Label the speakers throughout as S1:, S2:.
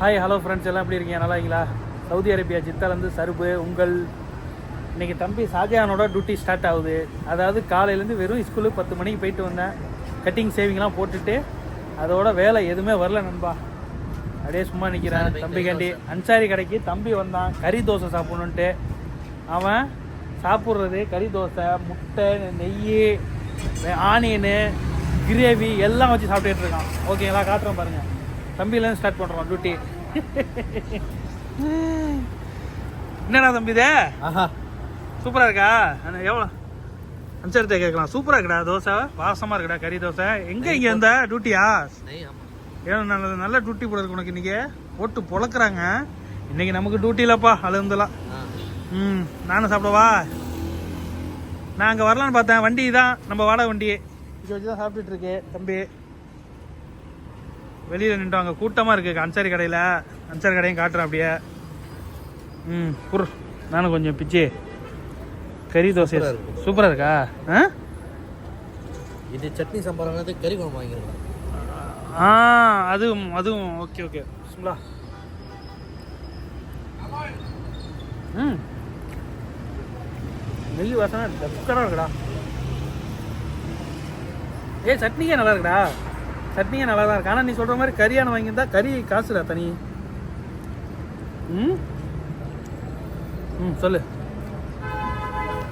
S1: hi hello friends எல்லாம் எப்படி இருக்கீங்க நல்லா சவுதி அரேபியா ஜித்தாலேருந்து சருப்பு உங்கள் இன்றைக்கி தம்பி ஷாஜஹானோட டியூட்டி ஸ்டார்ட் ஆகுது அதாவது காலையிலேருந்து வெறும் ஸ்கூலுக்கு பத்து மணிக்கு போயிட்டு வந்தேன் கட்டிங் சேவிங்லாம் போட்டுட்டு அதோட வேலை எதுவுமே வரல நண்பா அப்படியே சும்மா நிற்கிறேன் தம்பி கண்டி அன்சாரி கடைக்கு தம்பி வந்தான் கறி தோசை சாப்பிடணுன்ட்டு அவன் சாப்பிட்றது கறி தோசை முட்டை நெய் ஆனியனு கிரேவி எல்லாம் வச்சு சாப்பிட்டுக்கிட்டு இருக்கான் ஓகேங்களா காட்டுறேன் பாருங்கள் தம்பியிலேருந்து ஸ்டார்ட் பண்ணுறோம் டியூட்டி என்னடா தம்பி ஆஹா சூப்பராக இருக்கா எவ்வளோ அனுசரித்த கேட்கலாம் சூப்பராக இருக்குடா தோசை வாசமா இருக்குடா கறி தோசை எங்கே இங்கே இருந்த டியூட்டியா ஏன்னா நல்ல நல்ல டியூட்டி போட இருக்கு உனக்கு இன்றைக்கி போட்டு பொழக்கிறாங்க இன்னைக்கு நமக்கு டியூட்டி இல்லைப்பா அழுந்துலாம் ம் நானும் சாப்பிடவா நான் அங்கே வரலான்னு பார்த்தேன் வண்டி தான் நம்ம வாடகை வண்டி இது வச்சு தான் சாப்பிட்டுட்டு இருக்கு தம்பி வெளியில் நின்றுவாங்க கூட்டமாக இருக்குது அன்சாரி கடையில் அன்சாரி கடையும் காட்டுறேன் அப்படியே ம் குர் நானும் கொஞ்சம் பிச்சு கறி தோசை சூப்பராக இருக்கா ஆ இது சட்னி சாம்பார் கறி குழம்பு வாங்கிருக்கேன் ஆ அதுவும் அதுவும் ஓகே ஓகே சும்லா ம் நெய் வாசனை சூப்பராக இருக்கடா ஏ சட்னிக்கே நல்லா இருக்கடா சட்னியே நல்லா தான் இருக்கு ஆனால் நீ சொல்கிற மாதிரி கறியான வாங்கியிருந்தா கறி காசுடா தனி ம் ம் சொல்லு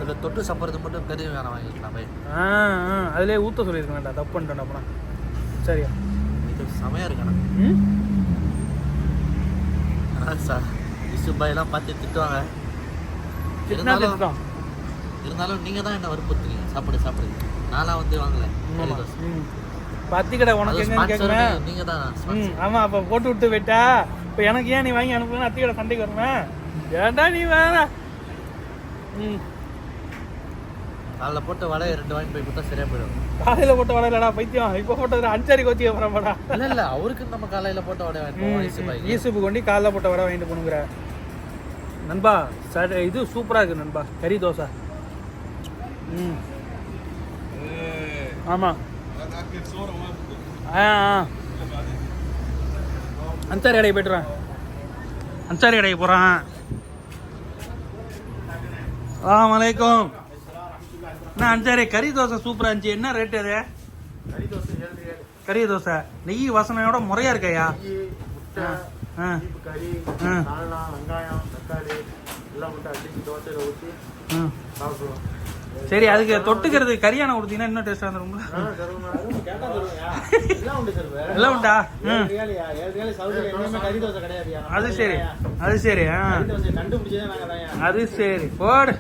S1: அதில் தொட்டு சாப்பிட்றது மட்டும் கறி வேணாம் வாங்கிக்கலாம் போய் ஆ ஆ அதிலே ஊற்ற சொல்லியிருக்கேன் டா தப்பு பண்ணிட்டோம் அப்பனா சரியா இது செமையாக இருக்கண்ணா ம் சார் பாயெல்லாம் பார்த்து திட்டுவாங்க இருந்தாலும் இருந்தாலும் நீங்கள் தான் என்ன வற்புறுத்துறீங்க சாப்பிடு சாப்பிடுங்க நானாக வந்து வாங்கலை பத்தி கடை உனக்கு எங்கன்னு கேட்குறேன் நீங்க தான் ஆமா அப்ப போட்டு விட்டு போயிட்டா இப்ப எனக்கு ஏன் நீ வாங்கி அனுப்புங்க அத்தி கடை சண்டைக்கு வரணும் ஏன்டா நீ வேற ம் காலைல போட்டு வலையை ரெண்டு வாங்கி போய் கொடுத்தா சரியா போயிடும் காலையில போட்ட வலை இல்லடா பைத்தியம் இப்போ போட்டது அஞ்சாரி கோத்தி போறேன் படா இல்ல இல்ல அவருக்கு நம்ம காலையில போட்ட வடை வாங்கி ஈசுப்பு கொண்டி காலைல போட்ட வடை வாங்கிட்டு போனுங்கிற நண்பா சார் இது சூப்பரா இருக்கு நண்பா கறி தோசை ம் ஆமாம் அன்சாரி கடைக்கு போய்ட்டுறேன் அன்சாரி கடைக்கு போகிறேன் அலாம் வலைக்கம் அண்ணா அன்சாரி கறி தோசை சூப்பராக இருந்துச்சு என்ன ரேட்டு அது கறி தோசை நெய் வசனையோட முறையாக இருக்கையா வெங்காயம் தக்காளி எல்லாம் போட்டு அடிச்சு சாப்பிடுவோம் சரி அதுக்கு தொட்டுக்கிறது கரியான கொடுத்தீங்கன்னா இன்னும் டேஸ்டா வந்துரும்ல எல்லாம் உண்டா அது சரி அது சரி அது சரி போடு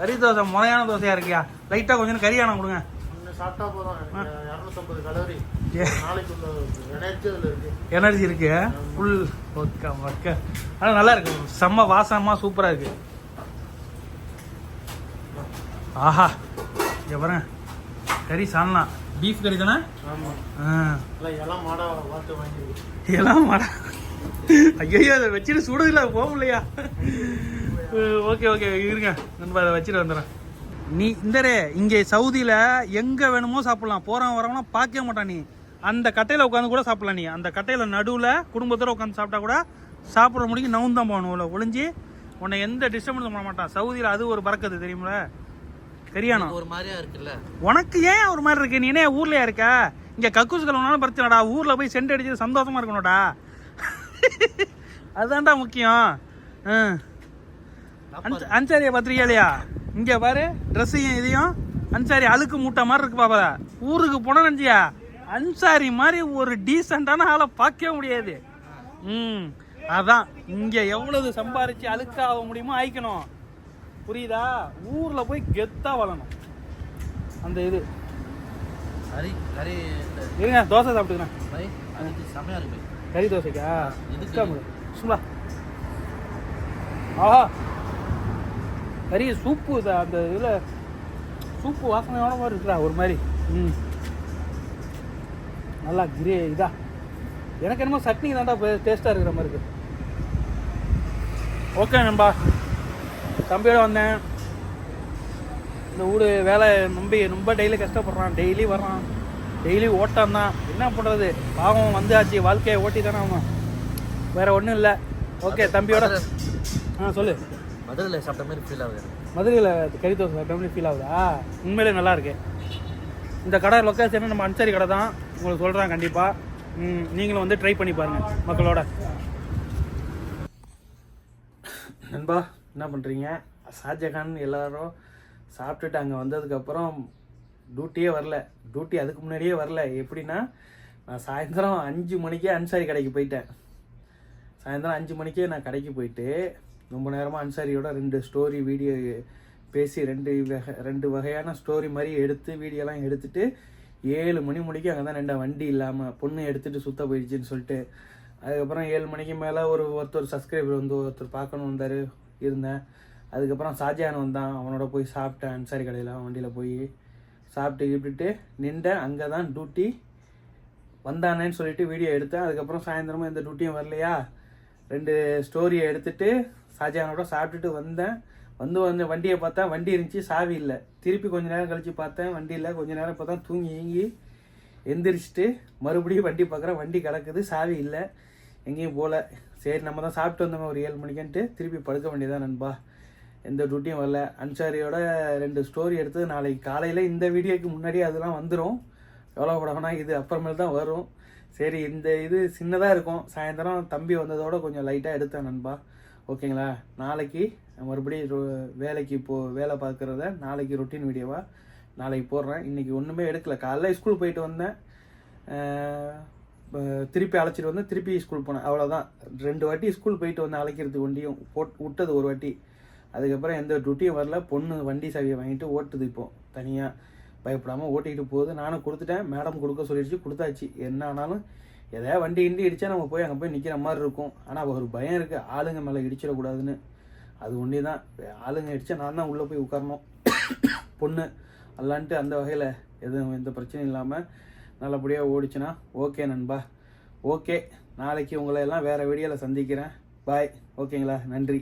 S1: கறி தோசை முறையான தோசையா இருக்கியா லைட்டா கொஞ்சம் கரியானம் கொடுங்க எனர்ஜி இருக்கு ஃபுல் ஒக்க மக்க ஆனால் நல்லா இருக்கு செம்ம வாசமா சூப்பரா இருக்கு ஆஹா இங்கே வரேன் கறி சாணலாம் பீஃப் கறி தானே எல்லாம் மாடா ஐயோ அதை வச்சுட்டு சுடுதில்ல போக முடியலையா ஓகே ஓகே இருங்க நண்பா அதை வச்சுட்டு வந்துடுறேன் நீ இந்தரே இங்கே சவுதியில் எங்கே வேணுமோ சாப்பிட்லாம் போகிறவன் வரவங்களாம் பார்க்கவே மாட்டான் நீ அந்த கட்டையில் உட்காந்து கூட சாப்பிட்லாம் நீ அந்த கட்டையில் நடுவில் குடும்பத்தோடு உட்காந்து சாப்பிட்டா கூட சாப்பிட்ற முடிக்கு தான் போகணும் இல்லை ஒளிஞ்சு உன்னை எந்த டிஸ்டர்பன்ஸும் பண்ண மாட்டான் சவுதியில் அது ஒரு பறக்குது தெரியுமில்ல சரியானா ஒரு மாதிரியா இருக்குல்ல உனக்கு ஏன் ஒரு மாதிரி இருக்கு நீ என்ன ஊர்லயா இருக்க இங்க கக்கூஸ் கலவனாலும் பிரச்சனைடா ஊர்ல போய் சென்ட் அடிச்சது சந்தோஷமா இருக்கணும்டா அதுதான்டா முக்கியம் அன்சாரியை பார்த்துருக்கியா இல்லையா இங்க பாரு ட்ரெஸ்ஸையும் இதையும் அன்சாரி அழுக்கு மூட்டை மாதிரி இருக்கு பாப்பா ஊருக்கு போன நினச்சியா அன்சாரி மாதிரி ஒரு டீசெண்டான ஆளை பார்க்கவே முடியாது ம் அதான் இங்கே எவ்வளவு சம்பாரிச்சு அழுக்காக முடியுமோ ஆயிக்கணும் புரியுதா ஊரில் போய் கெத்தாக வளரணும் அந்த இது கறி கறி இருங்க தோசை சாப்பிட்டுக்கிறேன் செமையாக இருக்கு கறி தோசைக்கா எதுக்கு சும்மா ஆஹா கறி சூப்பு அந்த இதில் சூப்பு வாசனையோட மாதிரி இருக்குடா ஒரு மாதிரி ம் நல்லா கிரே இதா எனக்கு என்னமோ சட்னி தான்டா டேஸ்ட்டாக இருக்கிற மாதிரி இருக்குது ஓகே நண்பா தம்பியோட வந்தேன் இந்த ஊர் வேலை நம்பி ரொம்ப டெய்லி கஷ்டப்படுறான் டெய்லி வர்றான் டெய்லி ஓட்டான் தான் என்ன பண்ணுறது பாவம் வந்து ஆச்சு வாழ்க்கையை ஓட்டி தானே அவன் வேறு ஒன்றும் இல்லை ஓகே தம்பியோட ஆ சொல்லு மதுரையில் சாப்பிட்ட மாதிரி ஃபீல் ஆகுது மதுரையில் கறி தோசை சாப்பிட்ட மாதிரி ஃபீல் ஆகுதா உண்மையிலே நல்லா இருக்கு இந்த கடை லொக்கேஷன் நம்ம அன்சாரி கடை தான் உங்களுக்கு சொல்கிறேன் கண்டிப்பாக நீங்களும் வந்து ட்ரை பண்ணி பாருங்கள் மக்களோட நண்பா என்ன பண்ணுறீங்க ஷாஜகான் எல்லாரும் சாப்பிட்டுட்டு அங்கே வந்ததுக்கப்புறம் டியூட்டியே வரல டியூட்டி அதுக்கு முன்னாடியே வரல எப்படின்னா நான் சாயந்தரம் அஞ்சு மணிக்கே அன்சாரி கடைக்கு போயிட்டேன் சாயந்தரம் அஞ்சு மணிக்கே நான் கடைக்கு போயிட்டு ரொம்ப நேரமாக அன்சாரியோட ரெண்டு ஸ்டோரி வீடியோ பேசி ரெண்டு வகை ரெண்டு வகையான ஸ்டோரி மாதிரி எடுத்து வீடியோலாம் எடுத்துட்டு ஏழு மணி மணிக்கு அங்கே தான் ரெண்டு வண்டி இல்லாமல் பொண்ணு எடுத்துகிட்டு சுத்த போயிடுச்சுன்னு சொல்லிட்டு அதுக்கப்புறம் ஏழு மணிக்கு மேலே ஒரு ஒருத்தர் சப்ஸ்கிரைபர் வந்து ஒருத்தர் பார்க்கணும் வந்தார் இருந்தேன் அதுக்கப்புறம் ஷாஜஹான் வந்தான் அவனோட போய் சாப்பிட்டேன் அன்சாரி கடையில் வண்டியில் போய் சாப்பிட்டு இப்படிட்டு நின்றேன் அங்கே தான் டியூட்டி வந்தானேன்னு சொல்லிட்டு வீடியோ எடுத்தேன் அதுக்கப்புறம் சாயந்தரமும் எந்த டூட்டியும் வரலையா ரெண்டு ஸ்டோரியை எடுத்துகிட்டு ஷாஜஹானோட சாப்பிட்டுட்டு வந்தேன் வந்து வந்து வண்டியை பார்த்தா வண்டி இருந்துச்சு சாவி இல்லை திருப்பி கொஞ்ச நேரம் கழித்து பார்த்தேன் வண்டி இல்லை கொஞ்ச நேரம் இப்போ தான் தூங்கி ஈங்கி எந்திரிச்சிட்டு மறுபடியும் வண்டி பார்க்குறேன் வண்டி கிடக்குது சாவி இல்லை எங்கேயும் போகல சரி நம்ம தான் சாப்பிட்டு வந்தோமே ஒரு ஏழு மணிக்கன்ட்டு திருப்பி படுக்க வேண்டியதான் நண்பா எந்த டியூட்டியும் வரல அன்சாரியோட ரெண்டு ஸ்டோரி எடுத்து நாளைக்கு காலையில் இந்த வீடியோக்கு முன்னாடி அதெல்லாம் வந்துடும் எவ்வளோ படம்னா இது அப்புறமேல் தான் வரும் சரி இந்த இது சின்னதாக இருக்கும் சாயந்தரம் தம்பி வந்ததோட கொஞ்சம் லைட்டாக எடுத்தேன் நண்பா ஓகேங்களா நாளைக்கு மறுபடியும் வேலைக்கு போ வேலை பார்க்குறத நாளைக்கு ரொட்டீன் வீடியோவாக நாளைக்கு போடுறேன் இன்றைக்கி ஒன்றுமே எடுக்கலை காலைல ஸ்கூல் போயிட்டு வந்தேன் திருப்பி அழைச்சிட்டு வந்து திருப்பி ஸ்கூல் போனேன் அவ்வளோதான் ரெண்டு வாட்டி ஸ்கூல் போயிட்டு வந்து அழைக்கிறது வண்டியும் போட் விட்டது ஒரு வாட்டி அதுக்கப்புறம் எந்த டியூட்டியும் வரல பொண்ணு வண்டி சாவியை வாங்கிட்டு ஓட்டுது இப்போது தனியாக பயப்படாமல் ஓட்டிக்கிட்டு போகுது நானும் கொடுத்துட்டேன் மேடம் கொடுக்க சொல்லிடுச்சு கொடுத்தாச்சு என்ன ஆனாலும் எதாவது வண்டி இண்டி இடித்தா நம்ம போய் அங்கே போய் நிற்கிற மாதிரி இருக்கும் ஆனால் ஒரு பயம் இருக்குது ஆளுங்க மேலே இடிச்சிடக்கூடாதுன்னு அது ஒன்றே தான் ஆளுங்க இடித்தா நான் தான் உள்ளே போய் உட்காரணும் பொண்ணு அல்லான்ட்டு அந்த வகையில் எதுவும் எந்த பிரச்சனையும் இல்லாமல் நல்லபடியாக ஓடிச்சுன்னா ஓகே நண்பா ஓகே நாளைக்கு உங்களை எல்லாம் வேறு வீடியோவில் சந்திக்கிறேன் பாய் ஓகேங்களா நன்றி